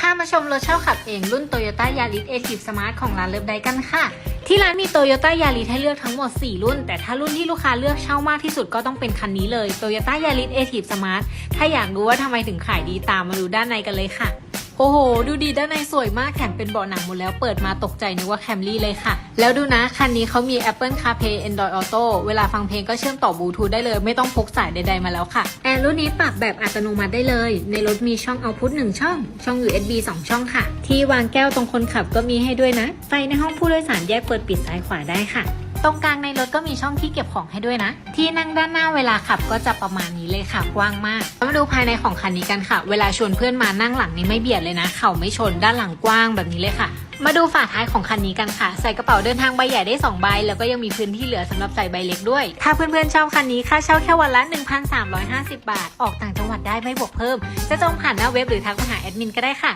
พามาชมรถเช่าขับเองรุ่น Toyota Yaris a t i v Smart ของร้านเลิฟไดกันค่ะ ที่ร้านมี Toyota Yaris ให้เลือกทั้งหมด 4 รุ่น แต่ถ้ารุ่นที่ลูกค้าเลือกเช่ามากที่สุดก็ต้องเป็นคันนี้เลย Toyota Yaris a t i v Smart ถ้าอยากรู้ว่าทำไมถึงขายดีตามมาดูด้านในกันเลยค่ะ โอ้โห ดูดีด้านในสวยมากแถมเป็นเบาะหนังหมดแล้วเปิดมาตกใจนึกว่าแคมรี่เลยค่ะ แล้วดูนะ คันนี้เขามี Apple CarPlay Android Auto เวลาฟังเพลงก็เชื่อมต่อบลูทูธได้เลย ไม่ต้องพกสายใดๆมาแล้วค่ะ แอร์รุ่นนี้ปรับแบบอัตโนมัติได้เลย ในรถมีช่องเอาพุท1ช่อง ช่อง USB 2 ช่องค่ะ ที่วางแก้วตรงคนขับก็มีให้ด้วยนะ ไฟในห้องผู้โดยสารแยกเปิดปิดซ้ายขวาได้ค่ะ ตรงกลางในรถก็มีช่องที่เก็บของให้ด้วยนะ ที่นั่งด้านหน้าเวลาขับก็จะประมาณนี้เลยค่ะกว้างมากมาดูภายในของคันนี้กันค่ะ เวลาชวนเพื่อนมานั่งหลังนี้ไม่เบียดเลยนะ เข่าไม่ชนด้านหลังกว้างแบบนี้เลยค่ะ มาดูฝาท้ายของคันนี้กันค่ะ ใส่กระเป๋าเดินทางใบใหญ่ได้ 2 ใบ แล้วก็ยังมีพื้นที่เหลือสำหรับใส่ใบเล็กด้วย ถ้าเพื่อนๆชอบคันนี้ค่าเช่าแค่วันละ 1,350 บาท ออกต่างจังหวัดได้ไม่บวกเพิ่ม จะจองผ่านหน้าเว็บหรือทักมาหาแอดมินก็ได้ค่ะ